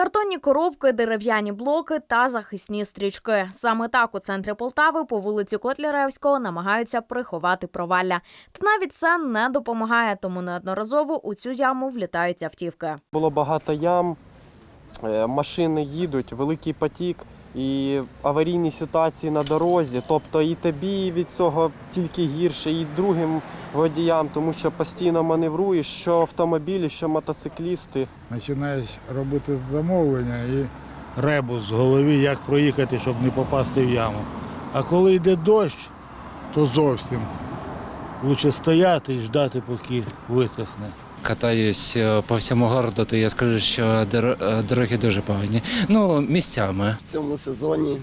Картонні коробки, дерев'яні блоки та захисні стрічки. Саме так у центрі Полтави по вулиці Котляревського намагаються приховати провалля. Та навіть це не допомагає, тому неодноразово у цю яму влітають автівки. Було багато ям, е, машини їдуть, великий потік і аварійні ситуації на дорозі. Тобто і тобі від цього тільки гірше, і другим водіям, тому що постійно маневруєш, що автомобілі, що мотоциклісти. починаєш робити замовлення і ребус в голові, як проїхати, щоб не попасти в яму. А коли йде дощ, то зовсім краще стояти і ждати, поки висохне. Катаюсь е, по всьому городу, то я скажу, що е, дороги дуже погані. Ну, місцями. В цьому сезоні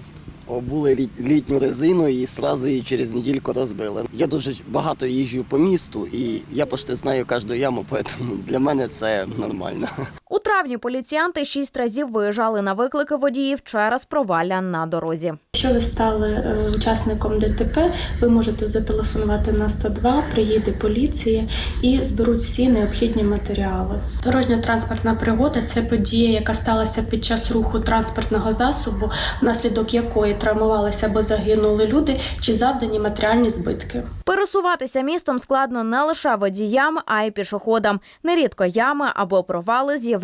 обули літню резину і одразу її через недільку розбили. Я дуже багато їжджу по місту і я почти знаю кожну яму, тому для мене це нормально. У травні поліціянти шість разів виїжджали на виклики водіїв через провалля на дорозі. Якщо ви стали е, учасником ДТП, ви можете зателефонувати на 102, приїде поліція і зберуть всі необхідні матеріали. Дорожньо-транспортна пригода це подія, яка сталася під час руху транспортного засобу, внаслідок якої травмувалися або загинули люди чи завдані матеріальні збитки. Пересуватися містом складно не лише водіям, а й пішоходам. Нерідко ями або провали з'являються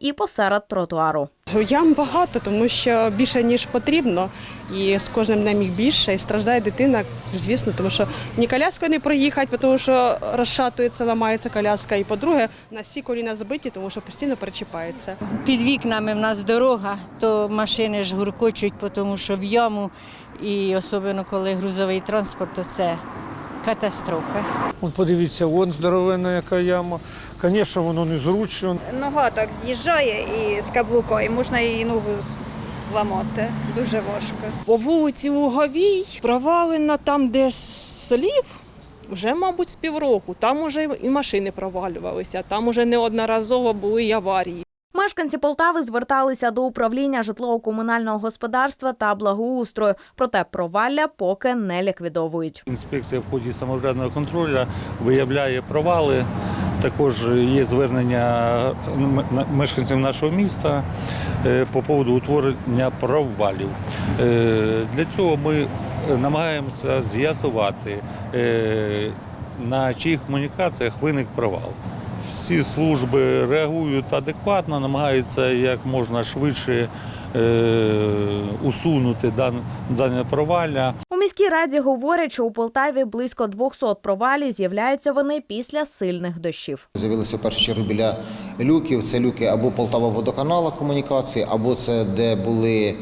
і посеред тротуару. Ям багато, тому що більше ніж потрібно, і з кожним днем їх більше. І страждає дитина, звісно, тому що ні коляскою не проїхати, тому що розшатується, ламається коляска. І по-друге, у нас всі коліна забиті, тому що постійно перечіпається. Під вікнами в нас дорога, то машини ж гуркочуть, тому що в яму, і особливо коли грузовий транспорт, то це катастрофа. От подивіться, вон здоровенна яка яма. Звісно, воно незручно. Нога так з'їжджає і з каблука, і можна її ногу зламати. Дуже важко. По вулиці Луговій провалена там, де слів, вже, мабуть, з півроку. Там уже і машини провалювалися, там уже неодноразово були аварії. Мешканці Полтави зверталися до управління житлово-комунального господарства та благоустрою, проте провалля поки не ліквідовують. Інспекція в ході самоврядного контролю виявляє провали. Також є звернення мешканців нашого міста е, по поводу утворення провалів. Е, Для цього ми намагаємося з'ясувати, е, на чиїх комунікаціях виник провал. Всі служби реагують адекватно, намагаються як можна швидше е, усунути дан- дане провалля. У міській раді говорять, що у Полтаві близько 200 провалів з'являються вони після сильних дощів. З'явилися в першу чергу біля люків. Це люки або Полтава водоканала комунікації, або це де були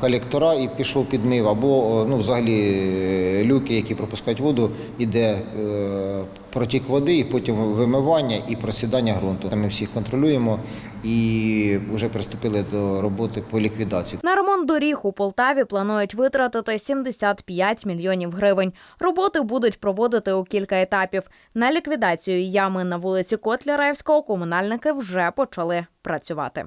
колектора і пішов підмив, або ну, взагалі е, люки, які пропускають воду, іде е, протік води, і потім вимивання і просідання ґрунту. Ми всіх контролюємо і вже приступили до роботи по ліквідації. На ремонт доріг у Полтаві планують витратити 75 мільйонів гривень. Роботи будуть проводити у кілька етапів. На ліквідацію ями на вулиці Котляревського комунальники вже почали працювати.